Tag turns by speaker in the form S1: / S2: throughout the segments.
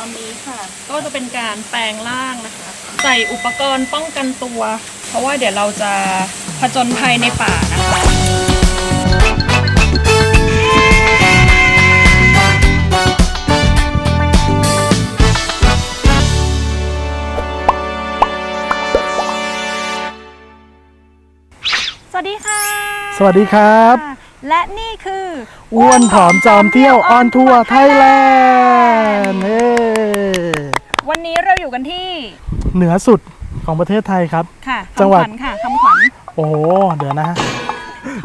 S1: อนนี้ค่ะ ก็จะเป็นการแปลงร่างนะคะ ใส่อุปกรณ์ป้องกันตัว เพราะว่าเดี๋ยวเราจะผจญภัยในป่านะคะสวัสดีค่ะ
S2: สวัสดีครับ
S1: และนี่คือ
S2: อ้วนผอมจอมเที่ยวออนทัวร์ไทยแลนด์เฮ้
S1: วันนี้เราอยู่กันที่
S2: เหนือสุดของประเทศไทยครับ
S1: ค่ะ
S2: จังหวัด
S1: คำขญค่ะคำขวัญ
S2: โอ้โหเดี๋ยวนะ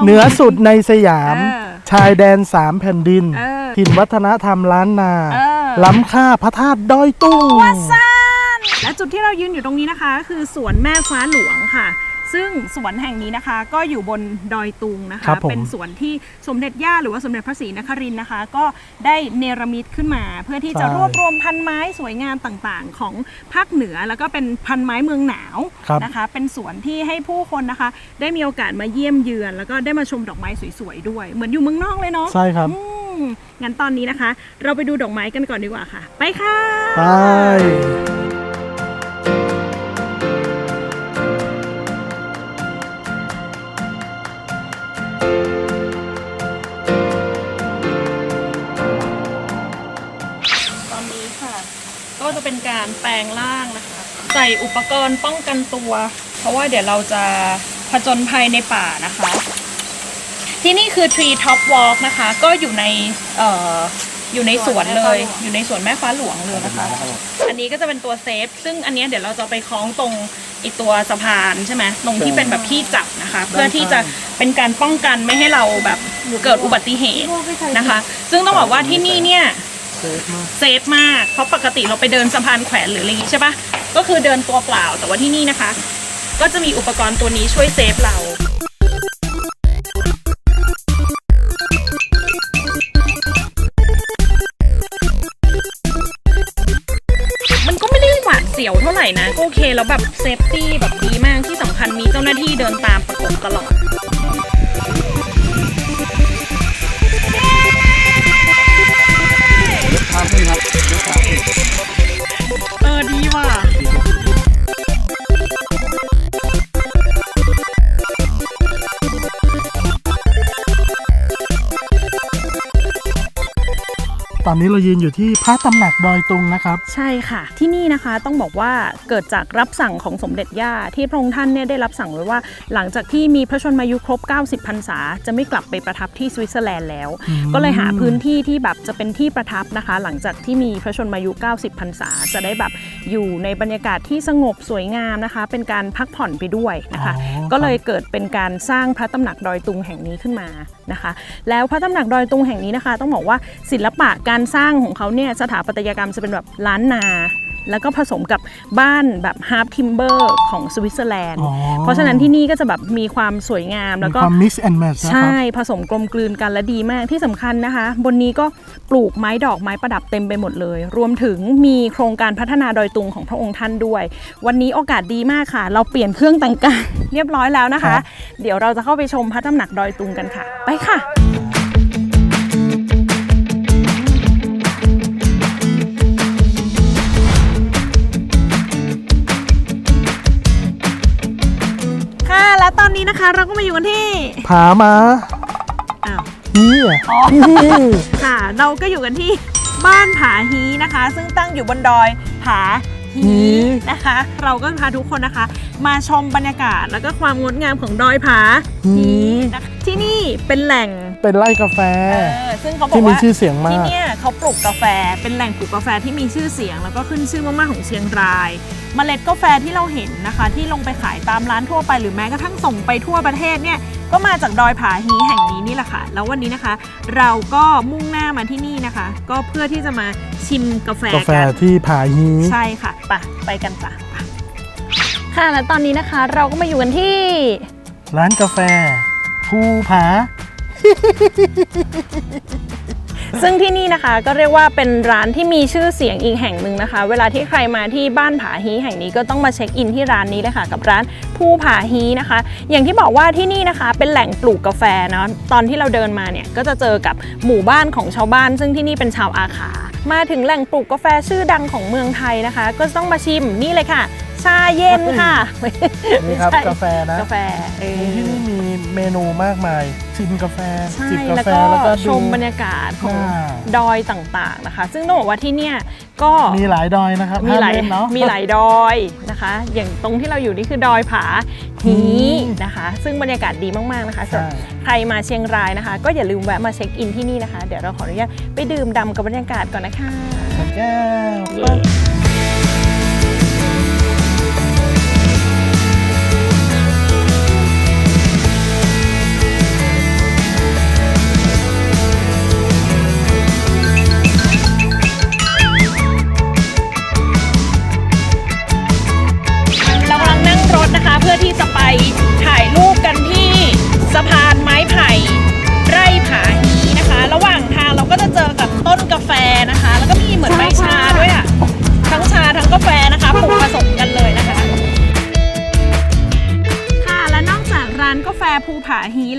S2: เหนือสุดในสยาม
S1: เออ
S2: ชายแดนสามแผ่นดิน
S1: เออ
S2: ถิ่นวัฒนธรรมล้านนา
S1: เออ
S2: ล้ำค่าพระธาตุดอยตุ้ง
S1: วาซานและจุดที่เรายืนอยู่ตรงนี้นะคะก็คือสวนแม่ฟ้าหลวงค่ะ ซึ่งสวนแห่งนี้นะคะ ก็อยู่บนดอยตุงนะ
S2: ครั
S1: คะ
S2: บผม
S1: เป็นสวนที่สมเด็จย่าหรือว่าสมเด็จพระศรีนครินทร์นะคะ ก็ได้เนรมิตขึ้นมา เพื่อที่จะรวบรวมพันไม้สวยงามต่างๆ ของภาคเหนือแล้วก็เป็นพันไม้เมืองหนาว
S2: ครับ
S1: นะคะเป็นสวนที่ให้ผู้คนนะคะ ได้มีโอกาสมาเยี่ยมเยือน แล้วก็ได้มาชมดอกไม้สวยๆด้วย เหมือนอยู่เมืองนอกเลยเนาะ
S2: ใช่ครับ
S1: อืมงั้นตอนนี้นะคะ เราไปดูดอกไม้กันก่อนดีกว่าค่ะ ไปค่ะ
S2: ไป
S1: ก็จะเป็นการแปลงร่างนะคะ ใส่อุปกรณ์ป้องกันตัว เพราะว่าเดี๋ยวเราจะผจญภัยในป่านะคะ ที่นี่คือ Tree Top Walk นะคะ ก็อยู่ในเอ่ออยู่ในสวนเลย อยู่ในสวนแม่ฟ้าหลวงเลยนะคะ อันนี้ก็จะเป็นตัวเซฟ ซึ่งอันเนี้ยเดี๋ยวเราจะไปคล้องตรงอีตัวสะพานใช่ไหมตรงที่เป็นแบบที่จับนะคะ เพื่อที่จะเป็นการป้องกันไม่ให้เราแบบเกิดอุบัติเหตุนะคะ ซึ่งต้องบอกว่าที่นี่เนี่ย
S2: ฟมาก
S1: เซฟมาก เพราะปกติเราไปเดินสะพานแขวนหรืออะไรอย่างงี้ใช่ปะก็คือเดินตัวเปล่า แต่ว่าที่นี่นะคะ ก็จะมีอุปกรณ์ตัวนี้ช่วยเซฟเรามันก็ไม่ได้หวาดเสียวเท่าไหร่นะก็โอเค แล้วแบบเซฟตี้แบบดีมากที่สำคัญมีเจ้าหน้าที่เดินตามประกบตลอด ขอบคุณค
S2: รับ อนนี้เรายืนอยู่ที่พระตำหนักดอยตุงนะครับ
S1: ใช่ค่ะ ที่นี่นะคะต้องบอกว่าเกิดจากรับสั่งของสมเด็จย่าที่พระองค์ท่านเนี่ยได้รับสั่งไว้ว่า หลังจากที่มีพระชนมายุครบ 90พรรษา จะไม่กลับไปประทับที่สวิตเซอร์แลนด์แล้ว
S2: อืม
S1: ก็เลยหาพื้นที่ที่แบบจะเป็นที่ประทับนะคะ หลังจากที่มีพระชนมายุ 90พรรษา จะได้แบบอยู่ในบรรยากาศที่สงบสวยงามนะคะ เป็นการพักผ่อนไปด้วยนะคะ
S2: อ๋อ
S1: ก็เลยเกิดเป็นการสร้างพระตำหนักดอยตุงแห่งนี้ขึ้นมา นะคะ แล้วพระตำหนักดอยตุงแห่งนี้นะคะ ต้องบอกว่าศิลปะการสร้างของเขาเนี่ยสถาปัตยกรรมจะเป็นแบบล้านนา แล้วก็ผสมกับบ้านแบบฮาร์ปทิมเบอร์ของสวิตเซอร์แลนด์
S2: อ๋อ
S1: เพราะฉะนั้นที่นี่ก็จะแบบมีความสวยงามแล้วก็
S2: มีความ mix and match นะค
S1: ใช่
S2: รับ
S1: ผสมกลมกลืนกันและดีมากที่สำคัญนะคะ บนนี้ก็ปลูกไม้ดอกไม้ประดับเต็มไปหมดเลย รวมถึงมีโครงการพัฒนาดอยตุงของพระองค์ท่านด้วย วันนี้โอกาสดีมากค่ะ เราเปลี่ยนเครื่องแต่งกายเรียบร้อยแล้วนะ
S2: ครั
S1: คะ
S2: บ
S1: เดี๋ยวเราจะเข้าไปชมพระตำหนักดอยตุงกันค่ะ ไปค่ะค่ะ นนี้นะคะ เราก็มาอยู่กันที่
S2: ผามา
S1: อ้าว
S2: นี่
S1: อ๋อ
S2: นี่
S1: ค่ะ เราก็อยู่กันที่บ้านผาฮีนะคะ ซึ่งตั้งอยู่บนดอยผา ฮีนะคะ เราก็พาทุกคนนะคะ มาชมบรรยากาศแล้วก็ความงดงามของดอยผาฮีนะคะที่นี่เป็นแหล่ง
S2: เป็นไร่กาแฟ
S1: เออซึ่งเขาบอก
S2: ที่มี
S1: ว่า
S2: ชื่อเสียงมา
S1: ที่
S2: ก
S1: เนี่ยเขาปลูกกาแฟเป็นแหล่งปลูกกาแฟที่มีชื่อเสียง แล้วก็ขึ้นชื่อมากๆของเชียงรายเมล็ดกาแฟที่เราเห็นนะคะ ที่ลงไปขายตามร้านทั่วไปหรือแม้กระทั่งส่งไปทั่วประเทศเนี่ย ก็มาจากดอยผาฮีแห่งนี้นี่แหละค่ะ แล้ววันนี้นะคะ เราก็มุ่งหน้ามาที่นี่นะคะ ก็เพื่อที่จะมาชิมกาแฟ
S2: กาแฟ
S1: กัน
S2: ที่ผาฮี
S1: ใช่ค่ะไปไปกันจ้ะไปค่ะแล้วตอนนี้นะคะ เราก็มาอยู่กันที่
S2: ร้านกาแฟภูผา
S1: ซึ่งที่นี่นะคะก็เรียกว่าเป็นร้านที่มีชื่อเสียงอีกแห่งหนึ่งนะคะ เวลาที่ใครมาที่บ้านผาฮีแห่งนี้ก็ต้องมาเช็คอินที่ร้านนี้เลยค่ะ กับร้านผู้ผาฮีนะคะ อย่างที่บอกว่าที่นี่นะคะเป็นแหล่งปลูกกาแฟเนาะตอนที่เราเดินมาเนี่ยก็จะเจอกับหมู่บ้านของชาวบ้าน ซึ่งที่นี่เป็นชาวอาขา มาถึงแหล่งปลูกกาแฟชื่อดังของเมืองไทยนะคะ ก็ต้องมาชิมนี่เลยค่ะ ชาเย็นค่ะ
S2: นี่ครับ
S1: ไม่ใช่
S2: กาแฟนะ
S1: กาแฟเออ
S2: ที่นี่มี เมนูมากมาย ชิมกาแฟ
S1: ใช่
S2: จิบกา
S1: แล้ว
S2: แฟ
S1: ก็
S2: แล้วก็
S1: ช
S2: ดู
S1: มบรรยากาศของ
S2: อ่า
S1: ดอยต่างๆนะคะ ซึ่งต้องบอกว่าที่เนี่ยก็
S2: มีหลายดอยนะครับ
S1: มีหลาย
S2: ห้เล่นเนาะ
S1: มีหลายดอยนะคะ อย่างตรงที่เราอยู่นี่คือดอยผาฮี
S2: อืม
S1: นะคะ ซึ่งบรรยากาศดีมากๆนะคะส่วน
S2: ใช่
S1: ใครมาเชียงรายนะคะ ก็อย่าลืมแวะมาเช็คอินที่นี่นะคะ เดี๋ยวเราขออนุญาตไปดื่มด่ำกับบรรยากาศก่อนนะคะ
S2: แก้ว
S1: ที่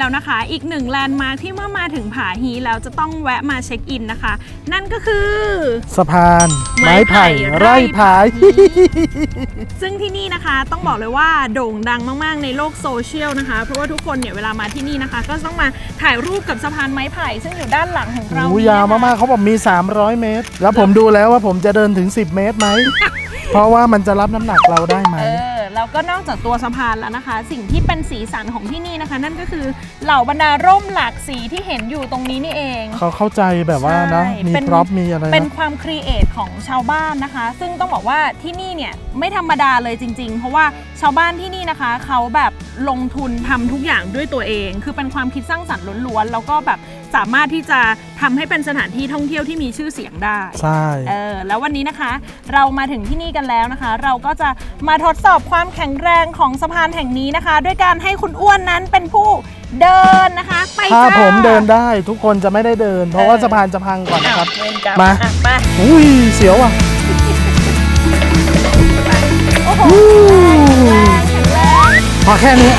S1: แล้วนะคะ อีกหนึ่งแลนด์มาร์คที่เมื่อมาถึงผาฮีแล้วจะต้องแวะมาเช็คอินนะคะ นั่นก็คือ
S2: สะพาน
S1: ไม้
S2: ไม้
S1: ไผ่
S2: ไผ่
S1: ไร่
S2: ไร่
S1: ผา
S2: ผาย
S1: ซึ่งที่นี่นะคะต้องบอกเลยว่าโด่งดังมากๆในโลกโซเชียลนะคะ เพราะว่าทุกคนเนี่ยเวลามาที่นี่นะคะ ก็ต้องมาถ่ายรูปกับสะพานไม้ไผ่ ซึ่งอยู่ด้านหลังของเรา
S2: หู
S1: นี่
S2: ยาว
S1: นะคะ
S2: มากๆเขาบอกมี 300 เมตร แล้วผมดูแล้วว่าผมจะเดินถึง 10 เมตรไหม เพราะว่ามันจะรับน้ำหนักเราได้ไหม
S1: เออ แล้วก็นอกจากตัวสะพานแล้วนะคะ สิ่งที่เป็นสีสันของที่นี่นะคะ นั่นก็คือเหล่าบรรดาร่มหลากสีที่เห็นอยู่ตรงนี้นี่เอง
S2: เขาเข้าใจแบบว่านะ
S1: ใช่
S2: มี
S1: เป็น
S2: พร็อพมีอะไร
S1: เป็น
S2: นะ
S1: ความครีเอทของชาวบ้านนะคะ ซึ่งต้องบอกว่าที่นี่เนี่ยไม่ธรรมดาเลยจริง ๆ เพราะว่าชาวบ้านที่นี่นะคะ เขาแบบลงทุนทำทุกอย่างด้วยตัวเอง คือเป็นความคิดสร้างสรรค์ล้วนๆแล้วก็แบบสามารถที่จะทำให้เป็นสถานที่ท่องเที่ยวที่มีชื่อเสียงได้
S2: ใช่
S1: เออแล้ววันนี้นะคะ เรามาถึงที่นี่กันแล้วนะคะ เราก็จะมาทดสอบความแข็งแรงของสะพานแห่งนี้นะคะ ด้วยการให้คุณอ้วนนั้นเป็นผู้เดินนะคะ ไป
S2: ถ้า
S1: จ้า
S2: ผมเดินได้ทุกคนจะไม่ได้เดิน เพราะว่า
S1: เออ
S2: สะพานจะพังก่อนนะครับ
S1: อ้าวเวรกรร
S2: มา
S1: อะมา
S2: อุ้ยเสียวอะ
S1: โอ้โห
S2: อู้
S1: แรงแข็งแรง
S2: พอแค่นี้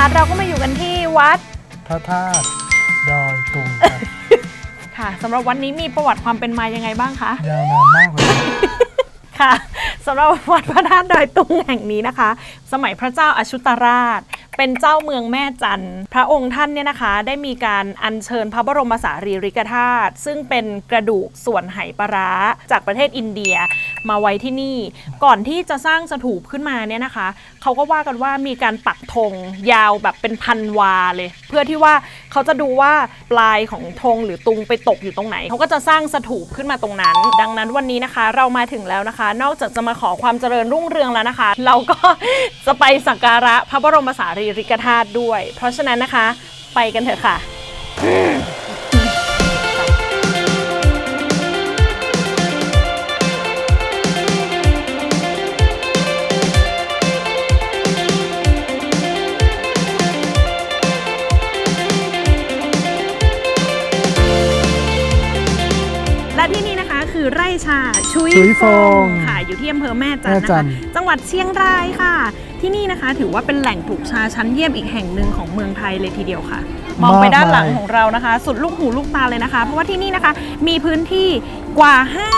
S1: เราก็มาอยู่กันที่วัด
S2: พระธาตุดอยตุงครับ
S1: ค่ะสำหรับวันนี้มีประวัติความเป็นมายังไงบ้างคะ
S2: ยาวนานมากเลย
S1: ค่ะสำหรับวัดพระธาตุดอยตุงแห่งนี้นะคะ สมัยพระเจ้าอาชุตราช เป็นเจ้าเมืองแม่จันทร์พระองค์ท่านเนี่ยนะคะ ได้มีการอัญเชิญพระบรมสารีริกธาตุซึ่งเป็นกระดูกส่วนไหปร้าจากประเทศอินเดียมาไว้ที่นี่ ก่อนที่จะสร้างสถูปขึ้นมาเนี่ยนะคะเขาก็ว่ากันว่ามีการปักธงยาวแบบเป็นพันวาเลย เพื่อที่ว่าเขาจะดูว่าปลายของธงหรือตุงไปตกอยู่ตรงไหน เขาก็จะสร้างสถูปขึ้นมาตรงนั้น ดังนั้นวันนี้นะคะ เรามาถึงแล้วนะคะ นอกจากจะมาขอความเจริญรุ่งเรืองแล้วนะคะ เราก็จะไปสักการะพระบรมสารีริกธาตุด้วย เพราะฉะนั้นนะคะ ไปกันเถอะค่ะและ ย
S2: ชุย
S1: ฟ
S2: ฟ
S1: ง
S2: ง
S1: ค่ะอยู่ที่อำเภอแม่จัน
S2: แม่
S1: ทร์
S2: จั
S1: นะคะ
S2: นทร์
S1: จังหวัดเชียงรายค่ะ ที่นี่นะคะ ถือว่าเป็นแหล่งปลูกชาชั้นเยี่ยมอีกแห่งหนึ่งของเมืองไทยเลยทีเดียวค่ะ มองไปด้านหลังของเรานะคะ สุดลูกหูลูกตาเลยนะคะ เพราะว่าที่นี่นะคะ มีพื้นที่กว่า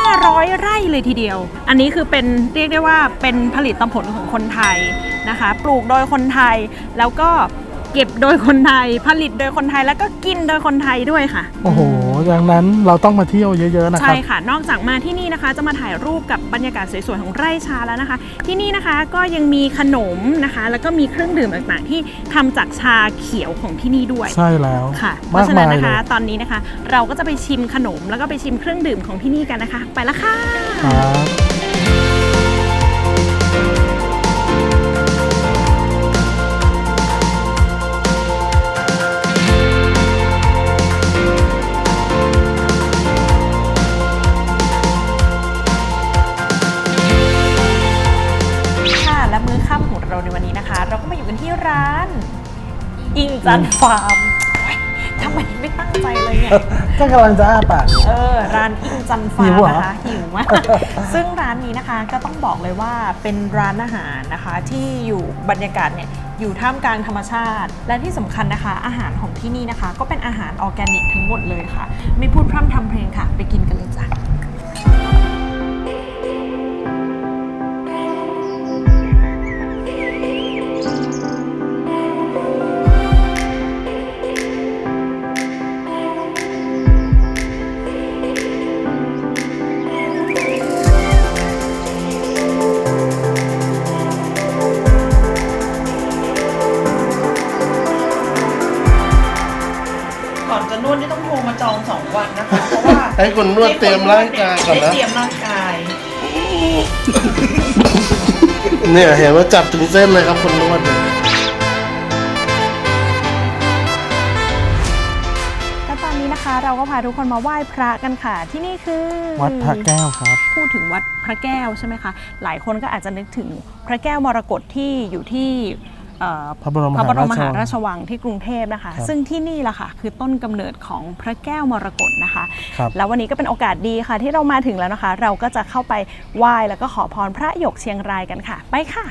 S1: 500 ไร่เลยทีเดียว อันนี้คือเป็นเรียกได้ว่าเป็นผลิตผลของคนไทยนะคะ ปลูกโดยคนไทยแล้วก็เก็บโดยคนไทย ผลิตโดยคนไทยแล้วก็กินโดยคนไทยด้วยค่ะ
S2: โอ้โห ดังนั้นเราต้องมาเที่ยวเยอะ ๆ นะค
S1: ใช่
S2: รับ
S1: ค่ะ นอกจากมาที่นี่นะคะ จะมาถ่ายรูปกับบรรยากาศสวย ๆ ของไร่ชาแล้วนะคะ ที่นี่นะคะก็ยังมีขนมนะคะ แล้วก็มีเครื่องดื่มต่างๆ ที่ทำจากชาเขียวของที่นี่ด้วย
S2: ใช่แล้ว
S1: ค่ะเพ
S2: มาก
S1: ราะฉะนั้
S2: มานย
S1: นะ
S2: เล
S1: คะ
S2: ย
S1: ตอนนี้นะคะ เราก็จะไปชิมขนมแล้วก็ไปชิมเครื่องดื่มของที่นี่กันนะคะ ไปละค่ะ อิงจันฟาร์มทำไมไม่ตั้งใจเลยเนี่ย
S2: ก็กำลังจะอ้าปากอยู่
S1: เออร้านอิงจันฟา
S2: หิ
S1: ร์
S2: ว
S1: ม
S2: เหรอ
S1: นะคะหิวมาก ซึ่งร้านนี้นะคะก็ต้องบอกเลยว่าเป็นร้านอาหารนะคะที่อยู่บรรยากาศเนี่ยอยู่ท่ามกลางธรรมชาติ และที่สำคัญนะคะ อาหารของที่นี่นะคะ ก็เป็นอาหารออร์แกนิกทั้งหมดเลยค่ะ ไม่พูดพร่ำทำเพลงค่ะ ไปกินกันเลยจ้ะ
S2: ให้คนนวดเตรียมร่างกายก่อนนะ
S1: ให้เตรียมร่างกาย
S2: เนี่ยเห็นว่าจับถึงเส้นเลยครับคนนวดเนี่ย
S1: และตอนนี้นะคะ เราก็พาทุกคนมาไหว้พระกันค่ะ ที่นี่คือ
S2: วัดพระแก้วครับ
S1: พูดถึงวัดพระแก้วใช่ไหมคะ หลายคนก็อาจจะนึกถึงพระแก้วมรกตที่อยู่ที่เอ่อ
S2: พระบรม
S1: พระบรมม
S2: ม
S1: หา
S2: หา
S1: รา
S2: รา
S1: ช
S2: ชวั
S1: วัง
S2: ง
S1: ที่กรุงเทพนะคะ
S2: ครับ
S1: ซึ่งที่นี่แหละค่ะคือต้นกำเนิดของพระแก้วมรกตนะคะ
S2: ครับ
S1: แล้ววันนี้ก็เป็นโอกาสดีค่ะ ที่เรามาถึงแล้วนะคะ เราก็จะเข้าไปไหว้แล้วก็ขอพรพระหยกเชียงรายกันค่ะ ไปค่ะ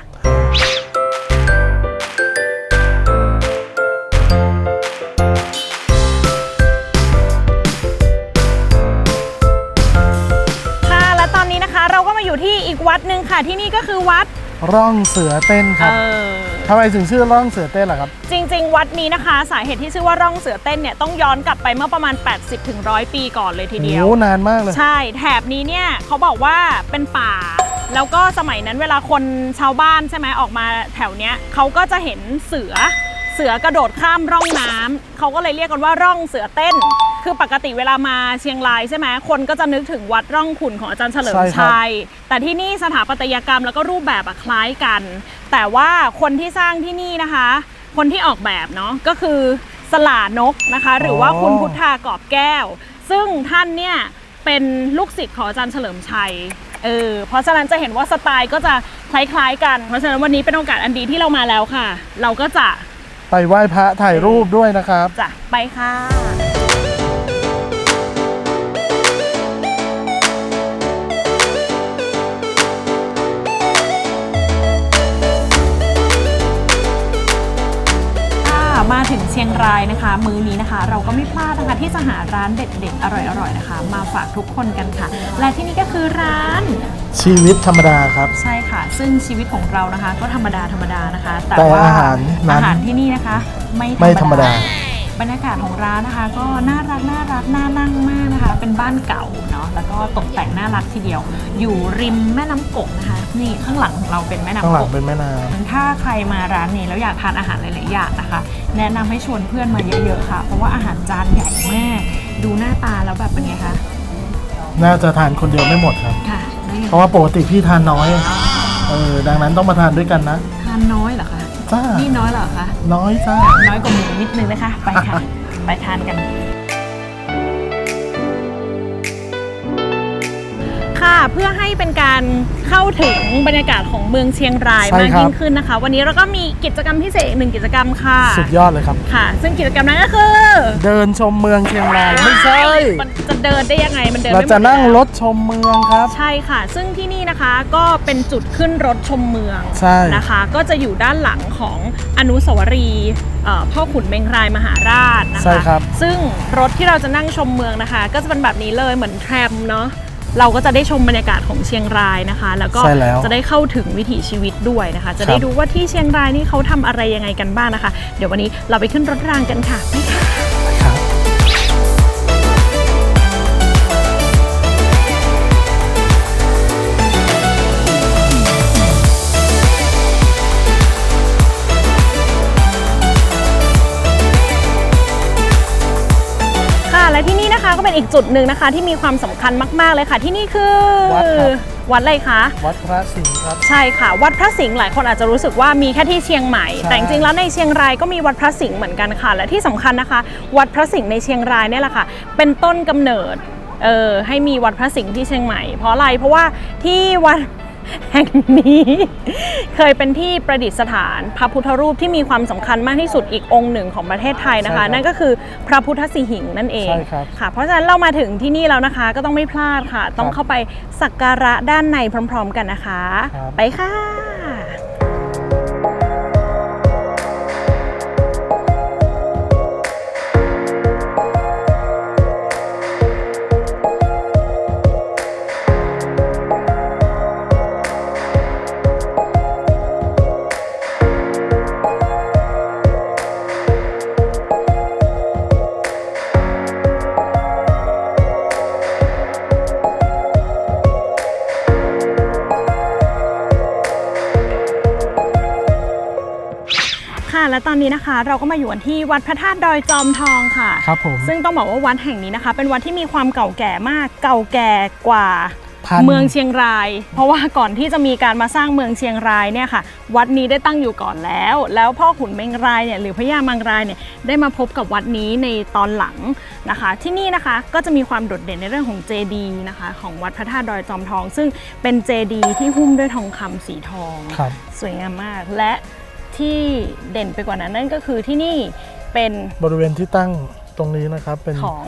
S1: ค่ะและตอนนี้นะคะเราก็มาอยู่ที่อีกวัดหนึ่งค่ะที่นี่ก็คือวัด
S2: ร่องเสือเต้นครับ
S1: เออ
S2: ทำไมถึงชื่อร่องเสือเต้นล่ะครับ
S1: จริง ๆ วัดนี้นะคะ สาเหตุที่ชื่อว่าร่องเสือเต้นเนี่ยต้องย้อนกลับไปเมื่อประมาณ80ถึง100 ปีก่อนเลยทีเดียว
S2: โอ้นานมากเลย
S1: ใช่แถบนี้เนี่ยเขาบอกว่าเป็นป่า แล้วก็สมัยนั้นเวลาคนชาวบ้านใช่ไหมออกมาแถวเนี้ยเขาก็จะเห็นเสือเสือกระโดดข้ามร่องน้ำเขาก็เลยเรียกกันว่าร่องเสือเต้น คือปกติเวลามาเชียงรายใช่ไหมคนก็จะนึกถึงวัดร่องขุนของอาจารย์เฉลิม
S2: ใช่ครับ
S1: ชัย แต่ที่นี่สถาปัตยกรรมแล้วก็รูปแบบอะคล้ายกัน แต่ว่าคนที่สร้างที่นี่นะคะ คนที่ออกแบบเนาะก็คือสลานกนะคะ หรือว่าคุณพุทธากอบแก้ว ซึ่งท่านเนี่ยเป็นลูกศิษย์ของอาจารย์เฉลิมชัยเออเพราะฉะนั้นจะเห็นว่าสไตล์ก็จะคล้ายๆกัน เพราะฉะนั้นวันนี้เป็นโอกาสอันดีที่เรามาแล้วค่ะ เราก็จะ
S2: ไปไหว้พระถ่ายรูปด้วยนะครับ
S1: จะไปค่ะ มาถึงเชียงรายนะคะ มื้อนี้นะคะ เราก็ไม่พลาดนะคะที่จะหาร้านเด็ดๆ อร่อยๆนะคะ มาฝากทุกคนกันค่ะ และที่นี่ก็คือร้าน
S2: ชีวิตธรรมดาครับ
S1: ใช่ค่ะ ซึ่งชีวิตของเรานะคะ ก็ธรรมดาธรรมดานะคะ แต่
S2: แต่
S1: ว่า
S2: อาหารนั้น
S1: อาหารที่นี่นะคะ ไม่
S2: ไม่ธรรมดา
S1: บรรยากาศของร้านนะคะ ก็น่ารักน่ารักน่านั่งมากนะคะ เป็นบ้านเก่าเนาะแล้วก็ตกแต่งน่ารักทีเดียว อยู่ริมแม่น้ำกกนะคะ นี่ข้างหลังของเราเป็นแม่น้ำ
S2: ข้างหลั
S1: ก
S2: ง
S1: ก
S2: เป็นแม่น้
S1: ถ้าใครมาร้านนี้แล้วอยากทานอาหารหลายๆอย่างนะคะ แนะนำให้ชวนเพื่อนมาเยอะๆค่ะ เพราะว่าอาหารจานใหญ่มาก ดูหน้าตาแล้วแบบเป็นไงคะำ
S2: น่าจะทานคนเดียวไม่หมดครับ
S1: ค่ะได้ไง
S2: เพราะว่าปกติพี่ทานน้อยเออดังนั้นต้องมาทานด้วยกันนะ
S1: ทานน้อยเหรอคะ
S2: จ้า
S1: นี่น้อยเหรอคะ
S2: น้อยจ้า
S1: น้อยกว่าหมูนิดนึงนะคะ ไปค่ะ ไปทานกัน ค่ะ เพื่อให้เป็นการเข้าถึงบรรยากาศของเมืองเชียงราย
S2: ใช่
S1: มาก
S2: ครับ
S1: ยิ่งขึ้นนะคะ วันนี้เราก็มีกิจกรรมพิเศษอีกหนึ่งกิจกรรมค่ะ
S2: สุดยอดเลยครับ
S1: ค่ะ ซึ่งกิจกรรมนั้นก็คือ
S2: เดินชมเมืองเชียงรายไม่ใช่
S1: มันจะเดินได้ยังไงมันเดิน
S2: เรา
S1: ไม่หมด
S2: จะนั่ง
S1: อยู่
S2: ร
S1: แล้ว
S2: ถชมเมืองครับ
S1: ใช่ค่ะ ซึ่งที่นี่นะคะก็เป็นจุดขึ้นรถชมเมือง
S2: ใช่
S1: นะคะ ก็จะอยู่ด้านหลังของอนุสาวรีย์เอ่อพ่อขุนเมงรายมหาราชนะคะ
S2: ใช่ครับ
S1: ซึ่งรถที่เราจะนั่งชมเมืองนะคะ ก็จะเป็นแบบนี้เลยเหมือนแทรมเนาะ เราก็จะได้ชมบรรยากาศของเชียงรายนะคะ แล้วก็
S2: ใช่แล้ว
S1: จะได้เข้าถึงวิถีชีวิตด้วยนะคะ จะได้
S2: ครับ
S1: ดูว่าที่เชียงรายนี่เขาทำอะไรยังไงกันบ้างนะคะ เดี๋ยววันนี้เราไปขึ้นรถรางกันค่ะไปค่ะ
S2: ครับ
S1: ค่ะ เป็นอีกจุดหนึ่งนะคะ ที่มีความสำคัญมากๆเลยค่ะ ที่นี่คือ
S2: วัดครับ
S1: วัดอะไรคะ
S2: วัดพระสิงห์ครับ
S1: ใช่ค่ะ วัดพระสิงห์หลายคนอาจจะรู้สึกว่ามีแค่ที่เชียงใหม่
S2: ใช่
S1: แต่จริงๆแล้วในเชียงรายก็มีวัดพระสิงห์เหมือนกันค่ะ และที่สำคัญนะคะ วัดพระสิงห์ในเชียงรายเนี่ยแหละค่ะ เป็นต้นกำเนิดเออให้มีวัดพระสิงห์ที่เชียงใหม่เพราะอะไรเพราะว่าที่วัด แห่งนี้ เคยเป็นที่ประดิษฐานพระพุทธรูปที่มีความสำคัญมากที่สุดอีกองค์หนึ่งของประเทศไทยนะคะ
S2: ใช่ครับ
S1: นั่นก็คือพระพุทธสิหิงค์นั่นเอง
S2: ใช่ครับ
S1: ค่ะ เพราะฉะนั้นเรามาถึงที่นี่แล้วนะคะ ก็ต้องไม่พลาดค่ะ ต้อง
S2: ครับ
S1: เข้าไปสักการะด้านในพร้อม ๆ กันนะคะ
S2: ครับ
S1: ไปค่ะ และตอนนี้นะคะ เราก็มาอยู่กันที่วัดพระธาตุดอยจอมทองค่ะ
S2: ครับผม
S1: ซึ่งต้องบอกว่าวัดแห่งนี้นะคะ เป็นวัดที่มีความเก่าแก่มาก เก่าแก่กว่า
S2: พัน
S1: เมืองเชียงราย เพราะว่าก่อนที่จะมีการมาสร้างเมืองเชียงรายเนี่ยค่ะ วัดนี้ได้ตั้งอยู่ก่อนแล้ว แล้วพ่อขุนเมงรายเนี่ยหรือพญามังรายเนี่ยได้มาพบกับวัดนี้ในตอนหลังนะคะ ที่นี่นะคะก็จะมีความโดดเด่นในเรื่องของเจดีนะคะ ของวัดพระธาตุดอยจอมทอง ซึ่งเป็นเจดีที่หุ้มด้วยทองคำสีทอง
S2: ครับ
S1: สวยงามมากและ ที่เด่นไปกว่านั้นนั่นก็คือที่นี่เป็น
S2: บริเวณที่ตั้งตรงนี้นะครับเป็น
S1: ของ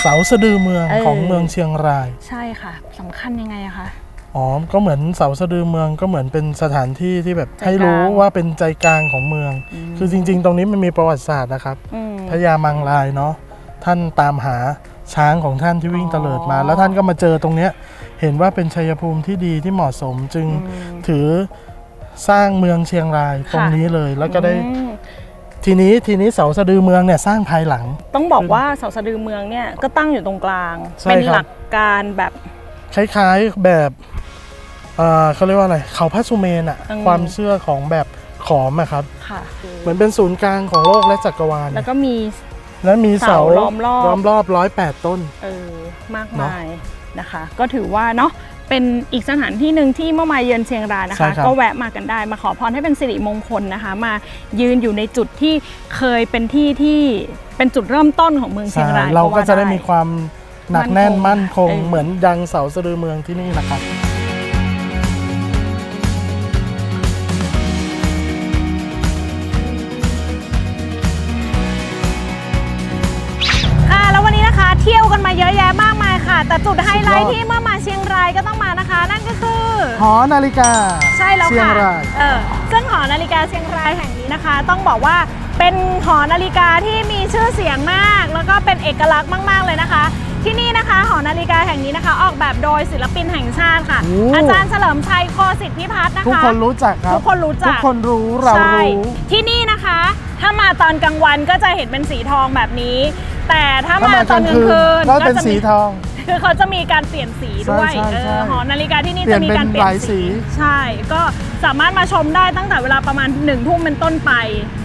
S2: เสาสะดือเมือง
S1: เออ
S2: ของเมืองเชียงราย
S1: ใช่ค่ะสำคัญยังไงอะคะ
S2: อ๋อก็เหมือนเสาสะดือเมืองก็เหมือนเป็นสถานที่ที่แบบ
S1: ใจกลาง
S2: ให้รู้ว่าเป็นใจกลางของเมืองคือจริง ๆ ตรงนี้มันมีประวัติศาสตร์นะครับ
S1: อืม
S2: พญามังรายเนาะท่านตามหาช้างของท่านที่วิ่ง
S1: อ๋อ
S2: เตลิดมา แล้วท่านก็มาเจอตรงเนี้ยเห็นว่าเป็นชัยภูมิที่ดีที่เหมาะสมจึง
S1: อืม
S2: ถือ สร้างเมืองเชียงรายตรง
S1: ค่ะ
S2: นี้เลยแล้วก็ได้
S1: อืม
S2: ทีนี้ทีนี้เสาสะดือเมืองเนี่ยสร้างภายหลัง
S1: ต้องบอกว่าเสาสะดือเมืองเนี่ยก็ตั้งอยู่ตรงกลาง
S2: ใช่
S1: เป็น
S2: ครับ
S1: หลักการแบบ
S2: คล้ายๆแบบเอ่อเขาเรียกว่าอะไรเขาพระสุเมนอะ
S1: อืม
S2: ความเชื่อของแบบขอมอะครับ
S1: ค่ะ
S2: เหมือนเป็นศูนย์กลางของโลกและจักรวาล
S1: แล้วก็มี
S2: และมีเสา
S1: เสาล้อมรอบ
S2: ล้อมรอบร้อยแปดต้น
S1: เออมาก
S2: เนอะ
S1: มายนะคะ ก็ถือว่าเนาะ เป็นอีกสถานที่หนึ่งที่เมื่อมาเยือนเชียงรายนะ
S2: ใช่
S1: คะ
S2: ครับ
S1: ก็แวะมากันได้มาขอพรให้เป็นสิริมงคลนะคะ มายืนอยู่ในจุดที่เคยเป็นที่ที่เป็นจุดเริ่มต้นของเมืองเชียงราย
S2: เราก็จะได้
S1: ว่
S2: มีความหนักแน่น
S1: มั่
S2: มั่
S1: น
S2: น
S1: ค
S2: ค
S1: ง
S2: ง
S1: เออ
S2: เหมือนดังเสาสะดือเมืองที่นี่นะครับ
S1: ค่ะแล้ววันนี้นะคะ เที่ยวกันมาเยอะแยะมากมายค่ะ แต่จุดไฮไลท์
S2: สุดยอด
S1: ที่เมื่อ ก็ต้องมานะคะ นั่นก็คือ
S2: หอนาฬิกา
S1: ใช่แล้ว
S2: เชียง
S1: ค่ะ
S2: ราย
S1: เออซึ่งหอนาฬิกาเชียงรายแห่งนี้นะคะ ต้องบอกว่าเป็นหอนาฬิกาที่มีชื่อเสียงมาก แล้วก็เป็นเอกลักษณ์มาก ๆ เลยนะคะ ที่นี่นะคะหอนาฬิกาแห่งนี้นะคะ ออกแบบโดยศิลปินแห่งชาติค่ะ
S2: โอ้
S1: อาจารย์เฉลิมชัยโคสิทธิพิพัฒน์นะคะ
S2: ทุกคนรู้จักครับ
S1: ทุกคนรู้จัก
S2: ทุกคนรู้เรา
S1: ใช่
S2: รู้
S1: ที่นี่นะคะ ถ้ามาตอนกลางวันก็จะเห็นเป็นสีทองแบบนี้ แต่ถ้า
S2: ถ้า
S1: มา
S2: มา
S1: ต
S2: ก
S1: อน
S2: ลาง
S1: กลาง
S2: คื
S1: คื
S2: น
S1: น
S2: ก็เป็น
S1: จะ
S2: สี
S1: มี
S2: ทอง
S1: คือเขาจะมีการเปลี่ยนสีด้วย
S2: ใช่ใช่
S1: เอ
S2: ใช่
S1: อหอนาฬิกาที่นี่
S2: เปลี่
S1: จะ
S2: ยน
S1: มี
S2: เป็น
S1: การเปลี่ย
S2: ห
S1: น
S2: ลายสี
S1: ใช่ ก็สามารถมาชมได้ตั้งแต่เวลาประมาณ1นึ่ทุ่มเป็นต้นไป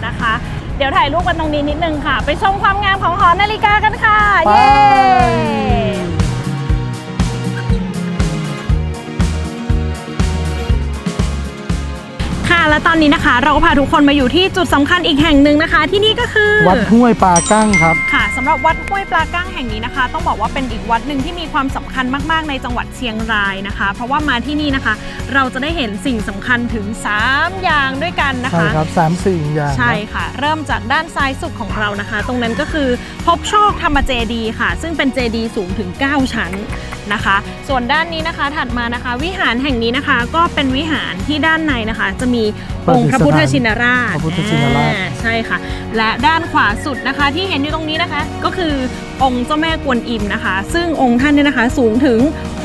S1: นะคะ เดี๋ยวถ่ายรูปกันตรงนี้นิดนึงค่ะ ไปชมความงามของหอนาฬิกากันค่ะ
S2: ไป
S1: เย้ และตอนนี้นะคะ เราก็พาทุกคนมาอยู่ที่จุดสำคัญอีกแห่งหนึ่งนะคะ ที่นี่ก็คือ
S2: วัดห้วยปากั้งครับ
S1: ค่ะสำหรับวัดห้วยปลาก้างแห่งนี้นะคะ ต้องบอกว่าเป็นอีกวัดหนึ่งที่มีความสำคัญมาก ๆ ในจังหวัดเชียงรายนะคะ เพราะว่ามาที่นี่นะคะ เราจะได้เห็นสิ่งสำคัญถึง 3 อย่างด้วยกันนะ
S2: ใช่
S1: คะ
S2: ครับสามสิ่งอย่าง
S1: ใช่
S2: ครับ
S1: ค่ะ เริ่มจากด้านซ้ายสุดของเรานะคะ ตรงนั้นก็คือพบโชคธรรมเจดีย์ค่ะ ซึ่งเป็นเจดีย์สูงถึง 9 ชั้นนะคะ ส่วนด้านนี้นะคะถัดมานะคะ วิหารแห่งนี้นะคะก็เป็นวิหารที่ด้านในนะคะ จะมีองค์พระพุทธชินราช
S2: พระพุทธชินราช
S1: อ่าใช่ค่ะ และด้านขวาสุดนะคะที่เห็นอยู่ตรงนี้นะคะ ก็คือองค์เจ้าแม่กวนอิมนะคะ ซึ่งองค์ท่านเนี่ยนะคะสูงถึง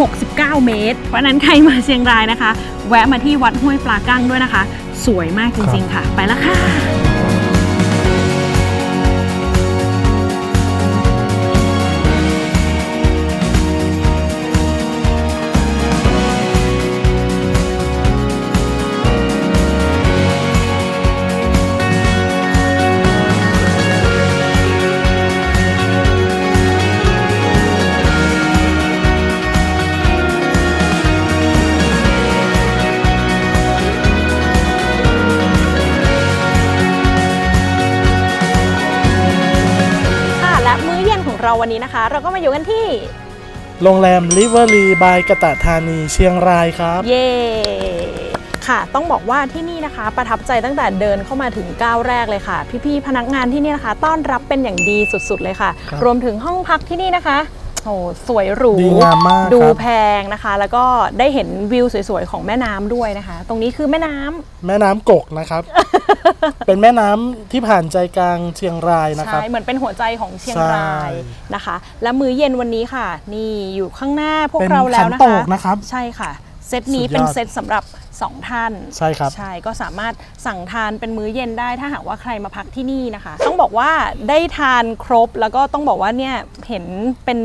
S1: 69 เมตร เพราะฉะนั้นใครมาเชียงรายนะคะ แวะมาที่วัดห้วยปลากั้งด้วยนะคะ สวยมากจริงๆค่ะ ไปแล้วค่ะค่ะ เราวันนี้นะคะ เราก็มาอยู่กันที่
S2: โรงแรมลิเวอรีบายกะตะธานีเชียงรายครับ
S1: เย่ค่ะต้องบอกว่าที่นี่นะคะ ประทับใจตั้งแต่เดินเข้ามาถึงก้าวแรกเลยค่ะ พี่ๆพนักงานที่นี่นะคะ ต้อนรับเป็นอย่างดีสุดๆเลยค่ะ
S2: ครับ
S1: รวมถึงห้องพักที่นี่นะคะ โอ้สวยหรู
S2: ดีงามมาก
S1: ดู
S2: ครับ
S1: แพงนะคะ แล้วก็ได้เห็นวิวสวยๆ ของแม่น้ำด้วยนะคะ ตรงนี้คือแม่น้ำ
S2: แม่น้ำกกนะครับ เป็นแม่น้ำที่ผ่านใจกลางเชียงรายนะครับ
S1: ใช่ เหมือนเป็นหัวใจของเชียงราย
S2: ใช่
S1: นะคะ และมื้อเย็นวันนี้ค่ะ นี่อยู่ข้างหน้าพวก
S2: เป็น
S1: เราแล้ว
S2: ขัน
S1: นะ
S2: โต
S1: คะ
S2: กนะครับ
S1: ใช่ค่ะ เซตนี้
S2: สุดยอด
S1: เป็นเซตสำหรับ 2 ท่าน
S2: ใช่ครับ
S1: ใช่ก็สามารถสั่งทานเป็นมื้อเย็นได้ถ้าหากว่าใครมาพักที่นี่นะคะ ต้องบอกว่าได้ทานครบแล้วก็ต้องบอกว่าเนี่ยเห็นเป็น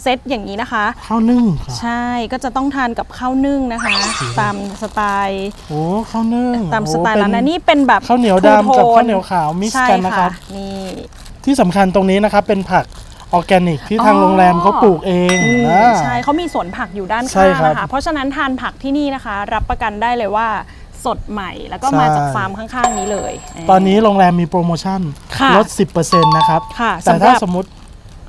S1: เซตอย่างนี้นะคะ
S2: ข้าวนึ่งครับ
S1: ใช่ก็จะต้องทานกับข้าวนึ่งนะคะ ตามสไตล์
S2: โอ้ข้าวนึ่ง
S1: ตาม
S2: โอ้
S1: สไตล์ร้าน
S2: เป็
S1: นั้นนี่เป็นแบบ
S2: ข้าวเหนียว
S1: ทู
S2: ดำกับ
S1: โท
S2: ข้าวเหนียวขาวมิกซ์
S1: ใช่
S2: กันนะครับ
S1: นี่
S2: ที่สำคัญตรงนี้นะครับเป็นผัก ออร์แกนิกที่ทาง
S1: อ๋อ
S2: โรงแรมเขาปลูกเอง
S1: อืม
S2: นะ
S1: ใช่เขามีสวนผักอยู่ด้าน
S2: ใช่
S1: ข้าง
S2: ครับ
S1: นะคะ เพราะฉะนั้นทานผักที่นี่นะคะ รับประกันได้เลยว่าสดใหม่แล้วก็
S2: ใช่
S1: มาจากฟาร์มข้างๆนี้เลย
S2: ตอนนี้โรงแรมมีโปรโมชั่น
S1: ค่ะ
S2: ลด 10%นะครับ
S1: ค่ะ
S2: แต่
S1: สำห
S2: ถ้า
S1: รับ
S2: สมมติ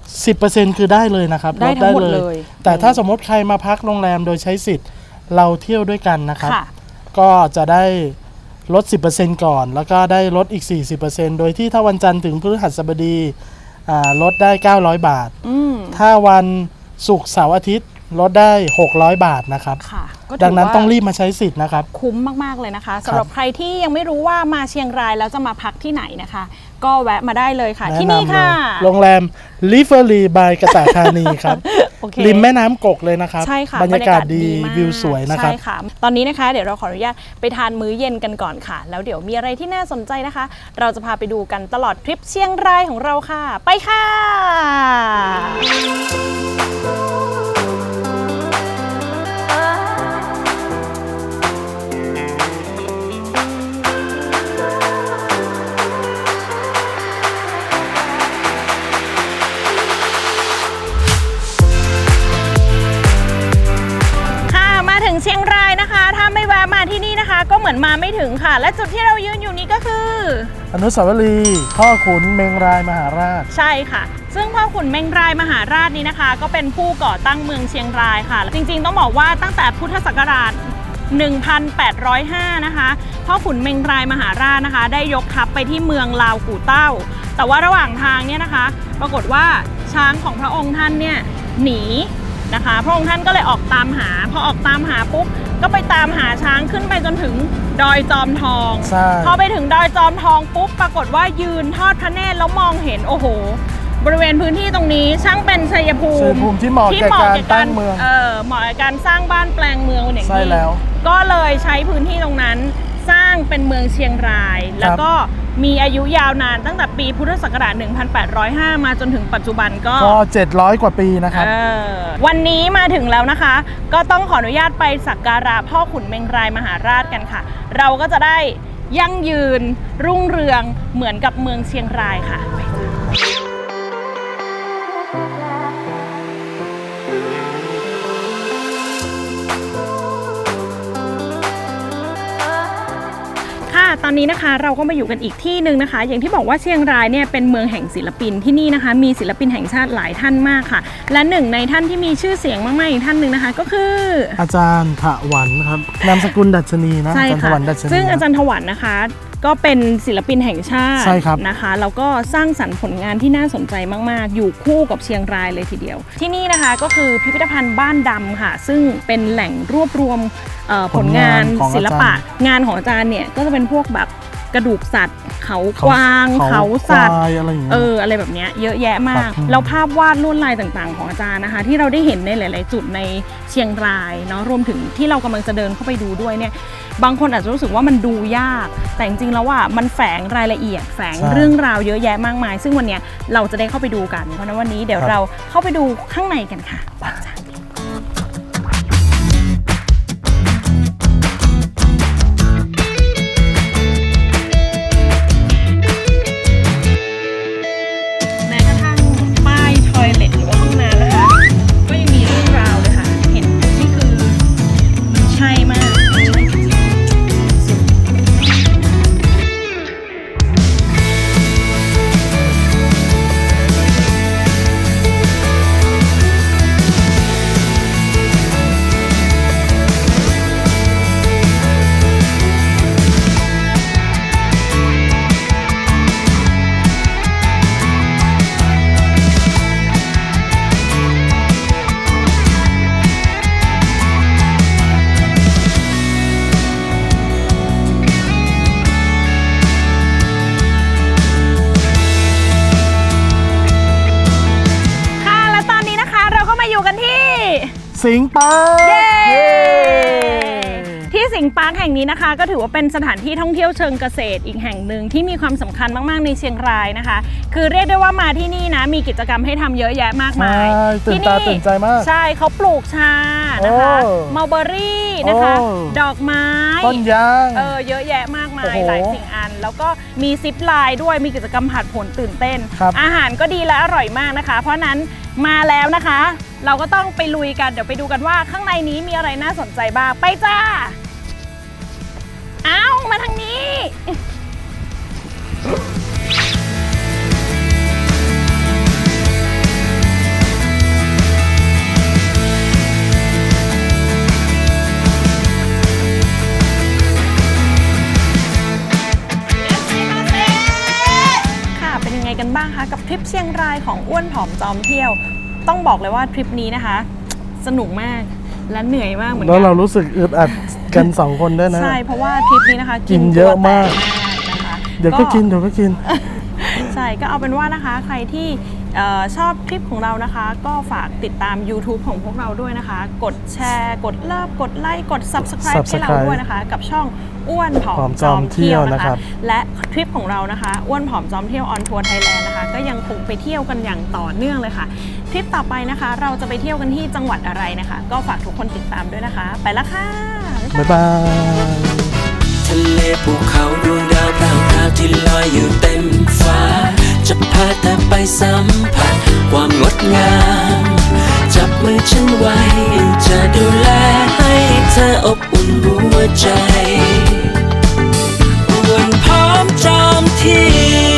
S2: 10%คือได้เลยนะครับ
S1: ได้
S2: ล
S1: ทั้งหมดเลย
S2: แต่ถ้าสมมติใครมาพักโรงแรมโดยใช้สิทธิ์เราเที่ยวด้วยกันนะครับ
S1: ค่ะ
S2: ก็จะได้ลด 10%ก่อน แล้วก็ได้ลดอีก 40%โดยที่ถ้าวันจันทร์ถึงพฤหัสบดีอ่า ลดได้ 900 บาท
S1: อืม
S2: ถ้าวันศุกร์เสาร์อาทิตย์ ลดได้ 600 บาทนะครับ
S1: ค่ะก็ถื
S2: ดังนั้น
S1: ว่า
S2: ต้องรีบมาใช้สิทธิ์นะครับ
S1: คุ้มมากๆเลยนะคะสำหรับใครที่ยังไม่รู้ว่ามาเชียงรายแล้วจะมาพักที่ไหนนะคะ ก็แวะมาได้เลยค่ะ ที่นี่ค่ะ
S2: แนะนำเลยโรงแรมลิเฟอรีบายกระตายธานีครับ
S1: โอเค
S2: ริมแม่น้ำกกเลยนะครับ
S1: ใช่ค่ะ
S2: บรรยากาศดี
S1: มาก
S2: วิวสวยนะครับ
S1: ใช่ค่ะตอนนี้นะคะ เดี๋ยวเราขออนุญาตไปทานมื้อเย็นกันก่อนค่ะ แล้วเดี๋ยวมีอะไรที่น่าสนใจนะคะ เราจะพาไปดูกันตลอดทริปเชียงรายของเราค่ะ ไปค่ะ ค่ะมาถึงเชียงรายนะคะ ถ้าไม่แวะมาที่นี่นะคะ ก็เหมือนมาไม่ถึงค่ะ และจุดที่เรายืนอยู่นี้ก็คือ
S2: อนุสาวรีย์พ่อขุนเมงรายมหาราช
S1: ใช่ค่ะ ซึ่งพ่อขุนเมงรายมหาราชนี้นะคะ ก็เป็นผู้ก่อตั้งเมืองเชียงรายค่ะ จริงๆ ต้องบอกว่าตั้งแต่พุทธศักราช 1805 นะคะพ่อขุนเมงรายมหาราชนะคะ ได้ยกทัพไปที่เมืองลาวกู่เต้า แต่ว่าระหว่างทางเนี่ยนะคะ ปรากฏว่าช้างของพระองค์ท่านเนี่ยหนีนะคะ พระองค์ท่านก็เลยออกตามหา พอออกตามหาปุ๊บ ก็ไปตามหาช้างขึ้นไปจนถึงดอยจอมทอง
S2: ใช่
S1: พอไปถึงดอยจอมทองปุ๊บปรากฏว่ายืนทอดพระเนตรแล้วมองเห็นโอ้โห บริเวณพื้นที่ตรงนี้ช่างเป็นชัยภู
S2: ชัยภูมิที่เหมาะแก่การตั้งเมือง
S1: เออเหมาะกับการสร้างบ้านแปลงเมืองอย่าง
S2: ใช่
S1: นี้
S2: แล้ว
S1: ก็เลยใช้พื้นที่ตรงนั้น สร้างเป็นเมืองเชียงราย แล้วก็มีอายุยาวนานตั้งแต่ปีพุทธศักราช 1805 มาจนถึงปัจจุบันก็
S2: ก็ 700 กว่าปีนะครับ
S1: เออวันนี้มาถึงแล้วนะคะ ก็ต้องขออนุญาตไปสักการะพ่อขุนเมงรายมหาราชกันค่ะ เราก็จะได้ยั่งยืนรุ่งเรืองเหมือนกับเมืองเชียงรายค่ะ ตอนนี้นะคะเราก็มาอยู่กันอีกที่หนึ่งนะคะ อย่างที่บอกว่าเชียงรายเนี่ยเป็นเมืองแห่งศิลปินที่นี่นะคะ มีศิลปินแห่งชาติหลายท่านมากค่ะ และหนึ่งในท่านที่มีชื่อเสียงมากๆอีกท่านหนึ่งนะคะ ก็คือ
S2: อาจารย์ถวันครับนามสกุลดัชนีนะ
S1: ใช่
S2: อาจารย์ถ
S1: ค่ะ
S2: วันดัชนี
S1: ซึ่งอาจารย์ถวันนะคะ ก็เป็นศิลปินแห่งชาติ
S2: ใช่ครับ
S1: นะคะแล้วก็สร้างสรรค์ผลงานที่น่าสนใจมาก ๆ อยู่คู่กับเชียงรายเลยทีเดียว ที่นี่นะคะก็คือพิพิธภัณฑ์บ้านดำค่ะ ซึ่งเป็นแหล่งรวบรวมเอ่อผลงาน
S2: ของ
S1: ศิลปะ
S2: อาจารย์
S1: งานของอาจารย์เนี่ยก็จะเป็นพวกแบบ กระดูกสัตว์เขา
S2: เขา
S1: กวางเขาสัตว์
S2: ควายอะไรอย่างเงี้ย
S1: เอออะไรแบบเนี้ยเยอะแยะมาก
S2: ครับ
S1: แล้วภาพวาดลวดลายต่างๆ ของอาจารย์นะคะ ที่เราได้เห็นในหลาย ๆ จุดในเชียงรายเนาะรวมถึงที่เรากำลังจะเดินเข้าไปดูด้วยเนี่ยบางคนอาจจะรู้สึกว่ามันดูยาก แต่จริงๆแล้วว่ามันแฝงรายละเอียด แฝง
S2: ใช่
S1: เรื่องราวเยอะแยะมากมาย ซึ่งวันเนี้ยเราจะได้เข้าไปดูกัน เพราะฉะนั้นวันนี้เดี๋ยว
S2: ครับ
S1: เราเข้าไปดูข้างในกันค่ะไปจ้ะแนี้นะคะ ก็ถือว่าเป็นสถานที่ท่องเที่ยวเชิงเกษตรอีกแห่งหนึ่งที่มีความสำคัญมากๆในเชียงรายนะคะ คือเรียกได้ว่ามาที่นี่นะมีกิจกรรมให้ทำเยอะแยะมากมาย
S2: ใช่ตื่น
S1: ที่
S2: ตาตื่นใจมาก
S1: ใช่เขาปลูกชานะคะ
S2: โอ้
S1: มัลเบอรี่นะคะ
S2: โอ้
S1: ดอกไม้
S2: ต้นยาง
S1: เออเยอะแยะมากมา
S2: โอ้
S1: ย
S2: โห
S1: หลายสิ่งอัน แล้วก็มีซิปไลน์ด้วยมีกิจกรรมผัดผลตื่นเต้น
S2: ครับ
S1: อาหารก็ดีและอร่อยมากนะคะ เพราะฉะนั้นมาแล้วนะคะ เราก็ต้องไปลุยกันเดี๋ยวไปดูกันว่าข้างในนี้มีอะไรน่าสนใจบ้างไปจ้า เอ้ามาทางนี้ ค่ะ เป็นยังไงกันบ้างคะ กับทริปเชียงรายของอ้วนผอมจอมเที่ยว ต้องบอกเลยว่าทริปนี้นะคะ สนุกมากและเหนื่อยมากเหมือน
S2: แล้ว
S1: กั
S2: เรารู้สึกอึดอัด กันสองคนด้วยนะ
S1: ใช่เพราะว่าทริปนี้นะคะ
S2: กินเยอะมาก
S1: ตัวแตนะคะ
S2: เดี๋ยวก็กินเดี๋ยวก็กิน
S1: ใช่ก็เอาเป็นว่านะคะ ใครที่เอ่อชอบคลิปของเรานะคะ ก็ฝากติดตาม YouTube ของพวกเราด้วยนะคะ กดแชร์ กดเลิฟกดไลค์กด Subscribe ให้เรา
S2: Subscribe
S1: ด้วยนะคะ กับช่องอ้วนผอ
S2: ผอ
S1: ม
S2: ม
S1: จ
S2: จ
S1: อ
S2: อ
S1: ม
S2: มเที่
S1: เที่ย
S2: ยวว
S1: นะ
S2: นะครั
S1: คะ
S2: บ
S1: และทริปของเรานะคะอ้วนผอมจอมเที่ยวออนทัวร์ไทยแลนด์นะคะ ก็ยังคงไปเที่ยวกันอย่างต่อเนื่องเลยค่ะทริปต่อไปนะคะ เราจะไปเที่ยวกันที่จังหวัดอะไรนะคะ ก็ฝากทุกคนติดตามด้วยนะคะ ไปละค่ะ
S2: บ๊ายบาย
S3: ทะเลภูเขาดวงดาวพราวพราที่ลอยอยู่เต็มฟ้า จะพาเธอไปสัมผัสความงดงาม จับมือฉันไว้จะดูแลให้เธออบอุ่นหัวใจ วันพร้อมจอมที่